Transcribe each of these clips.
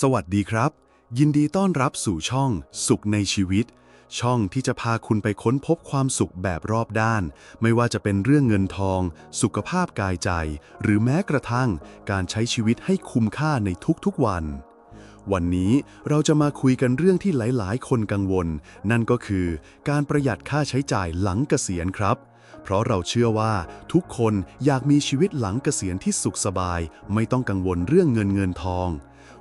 สวัสดีครับ ยินดีต้อนรับสู่ช่อง สุขในชีวิต ช่องที่จะพาคุณไปค้นพบความสุขแบบรอบด้าน ไม่ว่าจะเป็นเรื่องเงินทอง สุขภาพกายใจ หรือแม้กระทั่ง การใช้ชีวิตให้คุ้มค่าในทุกๆวัน วันนี้เราจะมาคุยกันเรื่องที่หลายๆ คนกังวล นั่นก็คือการประหยัดค่าใช้จ่ายหลังเกษียณครับเพราะเราเชื่อว่าทุกคนอยากมีชีวิตหลังเกษียณที่สุขสบาย ไม่ต้องกังวลเรื่องเงินเงินทอง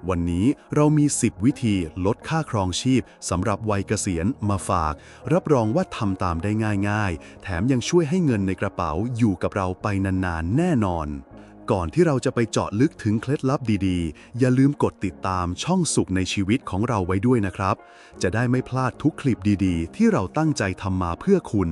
วันนี้เรามี 10 วิธีลดค่าครองชีพสำหรับวัยเกษียณมาฝาก รับรองว่าทำตามได้ง่ายๆ แถมยังช่วยให้เงินในกระเป๋าอยู่กับเราไปนานๆ แน่นอน ก่อนที่เราจะไปเจาะลึกถึงเคล็ดลับดีๆ อย่าลืมกดติดตามช่องสุขในชีวิตของเราไว้ด้วยนะครับ จะได้ไม่พลาดทุกคลิปดีๆ ที่เราตั้งใจทำมาเพื่อคุณ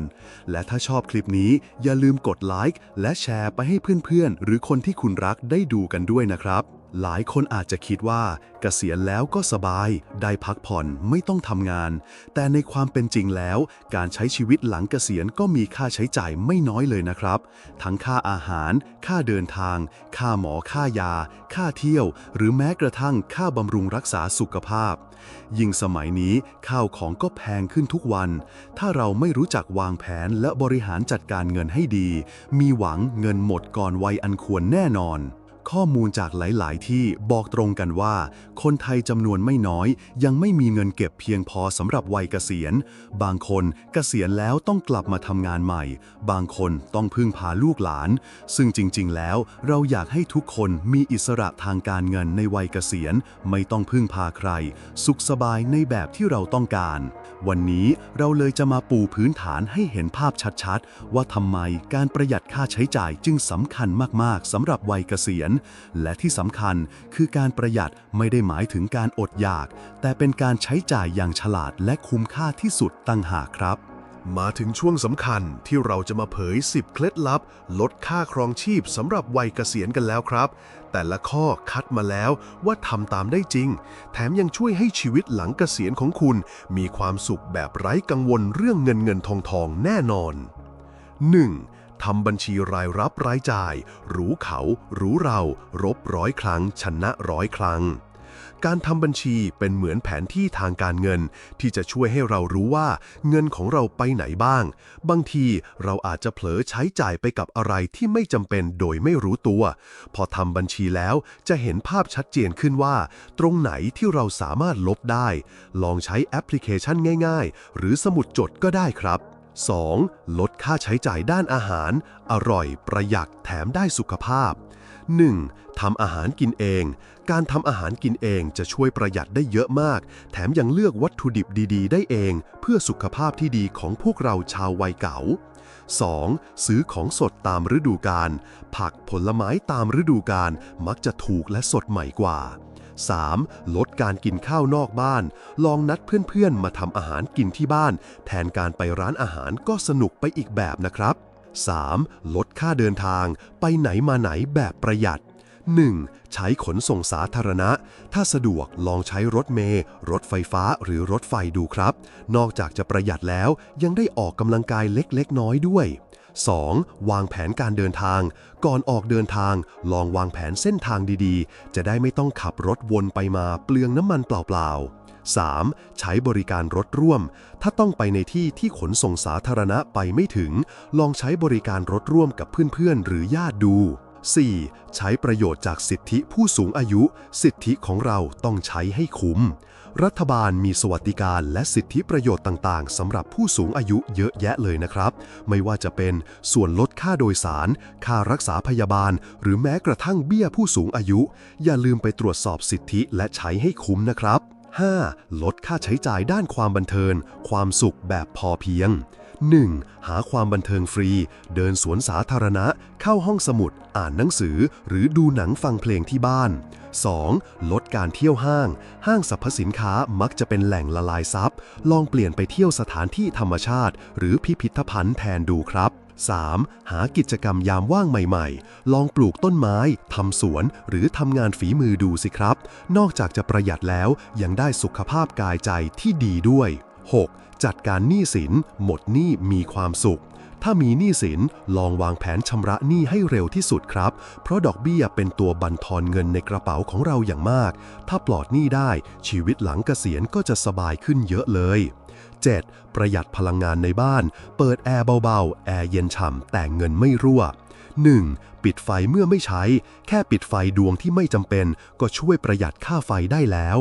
และถ้าชอบคลิปนี้อย่าลืมกดไลค์และแชร์ไปให้เพื่อนๆ หรือคนที่คุณรักได้ดูกันด้วยนะครับ หลายคนอาจจะคิดว่าเกษียณแล้วก็สบาย ได้พักผ่อนไม่ต้องทำงาน แต่ในความเป็นจริงแล้ว การใช้ชีวิตหลังเกษียณก็มีค่าใช้จ่ายไม่น้อยเลยนะครับ ทั้งค่าอาหาร ค่าเดินทาง ค่าหมอค่ายา ค่าเที่ยว หรือแม้กระทั่งค่าบำรุงรักษาสุขภาพ ยิ่งสมัยนี้ข้าวของก็แพงขึ้นทุกวัน ถ้าเราไม่รู้จักวางแผนและบริหารจัดการเงินให้ดี มีหวังเงินหมดก่อนวัยอันควรแน่นอน ข้อมูลจากหลาย ๆ ที่บอกตรงกันว่า คนไทยจำนวนไม่น้อย ยังไม่มีเงินเก็บเพียงพอสำหรับวัยเกษียณ บางคนเกษียณแล้วต้องกลับมาทำงานใหม่ บางคนต้องพึ่งพาลูกหลาน ซึ่งจริง ๆ แล้วเราอยากให้ทุกคนมีอิสระทางการเงินในวัยเกษียณ ไม่ต้องพึ่งพาใคร สุขสบายในแบบที่เราต้องการ วันนี้เราเลยจะมาปูพื้นฐานให้เห็นภาพชัด ๆ ว่าทำไมการประหยัดค่าใช้จ่ายจึงสำคัญมาก ๆสำหรับวัยเกษียณและที่สำคัญคือการประหยัดไม่ได้หมายถึงการอดอยาก แต่เป็นการใช้จ่ายอย่างฉลาดและคุ้มค่าที่สุดตั้งหากครับ มาถึงช่วงสำคัญที่เราจะมาเผย 10 เคล็ดลับ ลดค่าครองชีพสำหรับวัยเกษียณกันแล้วครับ แต่ละข้อคัดมาแล้วว่าทำตามได้จริง แถมยังช่วยให้ชีวิตหลังเกษียณของคุณ มีความสุขแบบไร้กังวลเรื่องเงินเงินทองทองแน่นอน 1. ทำบัญชีรายรับรายจ่าย รู้เขารู้เรา รบร้อยครั้ง ชนะร้อยครั้ง การทำบัญชีเป็นเหมือนแผนที่ทางการเงิน ที่จะช่วยให้เรารู้ว่า เงินของเราไปไหนบ้าง บางทีเราอาจจะเผลอใช้จ่ายไปกับอะไรที่ไม่จำเป็นโดยไม่รู้ตัว พอทำบัญชีแล้วจะเห็นภาพชัดเจนขึ้นว่า ตรงไหนที่เราสามารถลบได้ ลองใช้แอปพลิเคชันง่าย ๆ หรือสมุดจดก็ได้ครับ 2. ลดค่าใช้จ่ายด้านอาหาร อร่อย ประหยัดแถมได้สุขภาพ 1. ทำอาหารกินเอง การทำอาหารกินเองจะช่วยประหยัดได้เยอะมาก แถมยังเลือกวัตถุดิบดีๆ ได้เอง เพื่อสุขภาพที่ดีของพวกเราชาววัยเก่า 2. ซื้อของสดตามฤดูกาลผักผลไม้ตามฤดูกาลมักจะถูกและสดใหม่กว่า 3. ลดการกินข้าวนอกบ้าน ลองนัดเพื่อนๆ มาทำอาหารกินที่บ้าน แทนการไปร้านอาหารก็สนุกไปอีกแบบนะครับ 3. ลดค่าเดินทาง ไปไหนมาไหนแบบประหยัด 1. ใช้ขนส่งสาธารณะ ถ้าสะดวกลองใช้รถเมล์รถไฟฟ้าหรือรถไฟดูครับ นอกจากจะประหยัดแล้วยังได้ออกกำลังกายเล็กๆ น้อยด้วย 2. วางแผนการเดินทาง ก่อนออกเดินทาง ลองวางแผนเส้นทางดีๆ จะได้ไม่ต้องขับรถวนไปมาเปลืองน้ำมันเปล่าๆ 3. ใช้บริการรถร่วม ถ้าต้องไปในที่ที่ขนส่งสาธารณะไปไม่ถึง ลองใช้บริการรถร่วมกับเพื่อนๆ หรือญาติดู 4. ใช้ประโยชน์จากสิทธิผู้สูงอายุ สิทธิของเราต้องใช้ให้คุ้ม รัฐบาลมีสวัสดิการและสิทธิประโยชน์ต่าง ๆสำหรับผู้สูงอายุเยอะแยะเลยนะครับ ไม่ว่าจะเป็นส่วนลดค่าโดยสาร ค่ารักษาพยาบาล หรือแม้กระทั่งเบี้ยผู้สูงอายุ อย่าลืมไปตรวจสอบสิทธิและใช้ให้คุ้มนะครับ 5. ลดค่าใช้จ่ายด้านความบันเทิง ความสุขแบบพอเพียง 1. หาความบันเทิงฟรี เดินสวนสาธารณะ เข้าห้องสมุด อ่านหนังสือ หรือดูหนังฟังเพลงที่บ้าน 2. ลดการเที่ยวห้าง ห้างสรรพสินค้ามักจะเป็นแหล่งละลายทรัพย์ ลองเปลี่ยนไปเที่ยวสถานที่ธรรมชาติ หรือพิพิธภัณฑ์แทนดูครับ 3. หากิจกรรมยามว่างใหม่ๆ ลองปลูกต้นไม้ ทำสวน หรือทำงานฝีมือดูสิครับ นอกจากจะประหยัดแล้วยังได้สุขภาพกายใจที่ดีด้วย 6. จัดการหนี้สิน หมดหนี้มีความสุข ถ้ามีหนี้สินลองวางแผนชำระหนี้ให้เร็วที่สุดครับ เพราะดอกเบี้ยเป็นตัวบั่นทอนเงินในกระเป๋าของเราอย่างมาก ถ้าปลอดหนี้ได้ ชีวิตหลังเกษียณก็จะสบายขึ้นเยอะเลย 7. ประหยัดพลังงานในบ้าน เปิดแอร์เบาๆ แอร์เย็นฉ่ำแต่เงินไม่รั่ว 1. ปิดไฟเมื่อไม่ใช้ แค่ปิดไฟดวงที่ไม่จำเป็น ก็ช่วยประหยัดค่าไฟได้แล้ว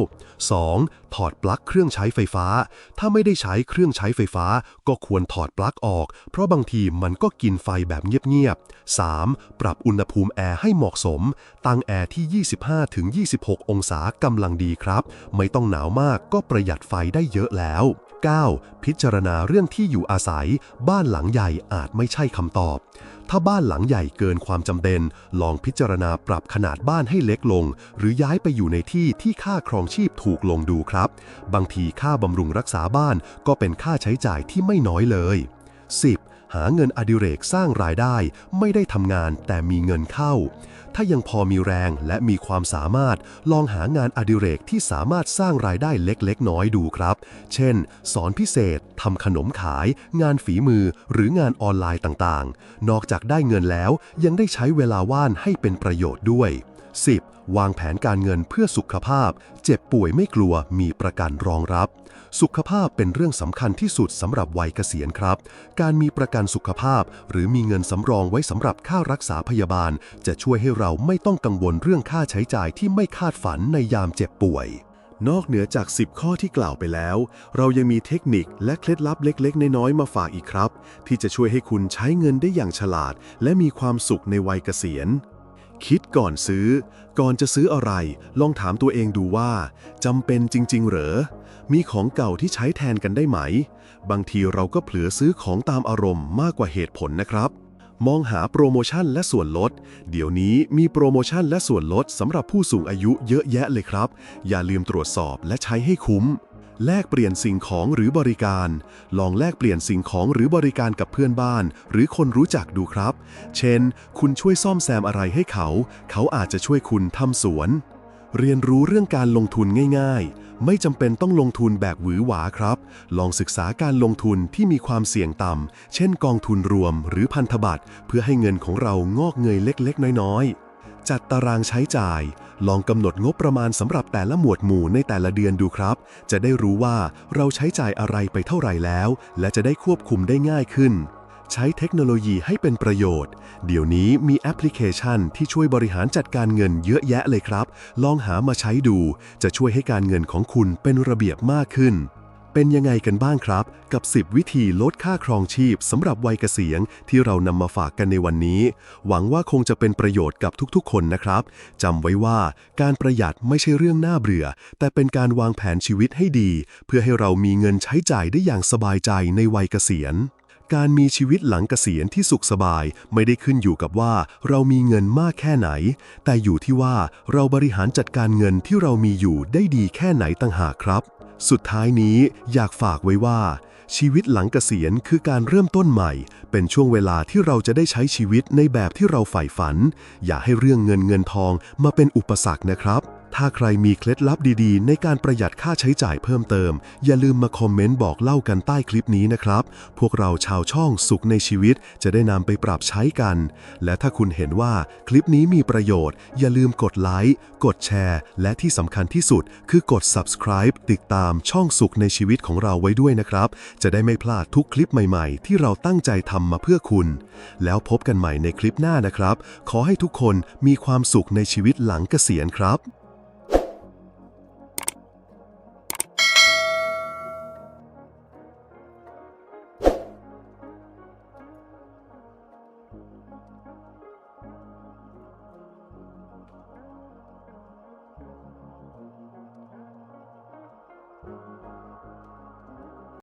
2. ถอดปลั๊กเครื่องใช้ไฟฟ้า ถ้าไม่ได้ใช้เครื่องใช้ไฟฟ้า ก็ควรถอดปลั๊กออก เพราะบางทีมันก็กินไฟแบบเงียบๆ 3. ปรับอุณหภูมิแอร์ให้เหมาะสม ตั้งแอร์ที่ 25-26 องศากำลังดีครับ ไม่ต้องหนาวมากก็ประหยัดไฟได้เยอะแล้ว 9. พิจารณาเรื่องที่อยู่อาศัย บ้านหลังใหญ่อาจไม่ใช่คำตอบ ถ้าบ้านหลังใหญ่เกินความจำเป็น ลองพิจารณาปรับขนาดบ้านให้เล็กลง หรือย้ายไปอยู่ในที่ที่ค่าครองชีพถูกลงดูครับ บางทีค่าบำรุงรักษาบ้านก็เป็นค่าใช้จ่ายที่ไม่น้อยเลย 10. หาเงินอดิเรกสร้างรายได้ ไม่ได้ทำงานแต่มีเงินเข้า ถ้ายังพอมีแรงและมีความสามารถลองหางานอดิเรกที่สามารถสร้างรายได้เล็กๆ น้อยๆดูครับ เช่น สอนพิเศษทำขนมขาย งานฝีมือหรืองานออนไลน์ต่างๆ นอกจากได้เงินแล้วยังได้ใช้เวลาว่างให้เป็นประโยชน์ด้วย 10. วางแผนการเงินเพื่อสุขภาพ เจ็บป่วยไม่กลัวมีประกันรองรับ สุขภาพเป็นเรื่องสำคัญที่สุดสำหรับวัยเกษียณครับ การมีประกันสุขภาพ หรือมีเงินสำรองไว้สำหรับค่ารักษาพยาบาล จะช่วยให้เราไม่ต้องกังวลเรื่องค่าใช้จ่ายที่ไม่คาดฝันในยามเจ็บป่วย นอกเหนือจาก 10 ข้อที่กล่าวไปแล้ว เรายังมีเทคนิคและเคล็ดลับเล็ก ๆ น้อยๆมาฝากอีกครับ ที่จะช่วยให้คุณใช้เงินได้อย่างฉลาด และมีความสุขในวัยเกษียณ คิดก่อนซื้อ ก่อนจะซื้ออะไร ลองถามตัวเองดูว่าจำเป็นจริง ๆ เหรอ มีของเก่าที่ใช้แทนกันได้ไหม บางทีเราก็เผลอซื้อของตามอารมณ์มากกว่าเหตุผลนะครับ มองหาโปรโมชั่นและส่วนลด เดี๋ยวนี้มีโปรโมชั่นและส่วนลดสำหรับผู้สูงอายุเยอะแยะเลยครับ อย่าลืมตรวจสอบและใช้ให้คุ้ม แลกเปลี่ยนสิ่งของหรือบริการ ลองแลกเปลี่ยนสิ่งของหรือบริการกับเพื่อนบ้าน หรือคนรู้จักดูครับ เช่น คุณช่วยซ่อมแซมอะไรให้เขา เขาอาจจะช่วยคุณทำสวน เรียนรู้เรื่องการลงทุนง่ายๆ ไม่จำเป็นต้องลงทุนแบบหวือหวาครับ ลองศึกษาการลงทุนที่มีความเสี่ยงต่ำ เช่น กองทุนรวม หรือพันธบัตร เพื่อให้เงินของเรางอกเงยเล็ก ๆ น้อยๆ จัดตารางใช้จ่าย ลองกำหนดงบประมาณสำหรับแต่ละหมวดหมู่ในแต่ละเดือนดูครับ จะได้รู้ว่าเราใช้จ่ายอะไรไปเท่าไหร่แล้ว และจะได้ควบคุมได้ง่ายขึ้น ใช้เทคโนโลยีให้เป็นประโยชน์ เดี๋ยวนี้มีแอปพลิเคชันที่ช่วยบริหารจัดการเงินเยอะแยะเลยครับ ลองหามาใช้ดู จะช่วยให้การเงินของคุณเป็นระเบียบมากขึ้น เป็นยังไงกันบ้างครับ กับ 10 วิธีลดค่าครองชีพสำหรับวัยเกษียณที่เรานำมาฝากกันในวันนี้ หวังว่าคงจะเป็นประโยชน์กับทุกๆ คนนะครับจำไว้ว่าการประหยัดไม่ใช่เรื่องน่าเบื่อ แต่เป็นการวางแผนชีวิตให้ดี เพื่อให้เรามีเงินใช้จ่ายได้อย่างสบายใจในวัยเกษียณการมีชีวิตหลังเกษียณที่สุขสบายไม่ได้ขึ้นอยู่กับว่าเรามีเงินมากแค่ไหน แต่อยู่ที่ว่าเราบริหารจัดการเงินที่เรามีอยู่ได้ดีแค่ไหนต่างหากครับ สุดท้ายนี้อยากฝากไว้ว่า ชีวิตหลังเกษียณคือการเริ่มต้นใหม่ เป็นช่วงเวลาที่เราจะได้ใช้ชีวิตในแบบที่เราใฝ่ฝัน อย่าให้เรื่องเงินเงินทองมาเป็นอุปสรรคนะครับ ถ้าใครมีเคล็ดลับดีๆ ในการประหยัดค่าใช้จ่ายเพิ่มเติม อย่าลืมมาคอมเมนต์บอกเล่ากันใต้คลิปนี้นะครับ พวกเราชาวช่องสุขในชีวิตจะได้นำไปปรับใช้กัน และถ้าคุณเห็นว่าคลิปนี้มีประโยชน์ อย่าลืมกดไลค์กดแชร์ และที่สำคัญที่สุด คือกด subscribe ติดตามช่องสุขในชีวิตของเราไว้ด้วยนะครับ จะได้ไม่พลาดทุกคลิปใหม่ๆ ที่เราตั้งใจทำมาเพื่อคุณ แล้วพบกันใหม่ในคลิปหน้านะครับ ขอให้ทุกคนมีความสุขในชีวิตหลังเกษียณครับ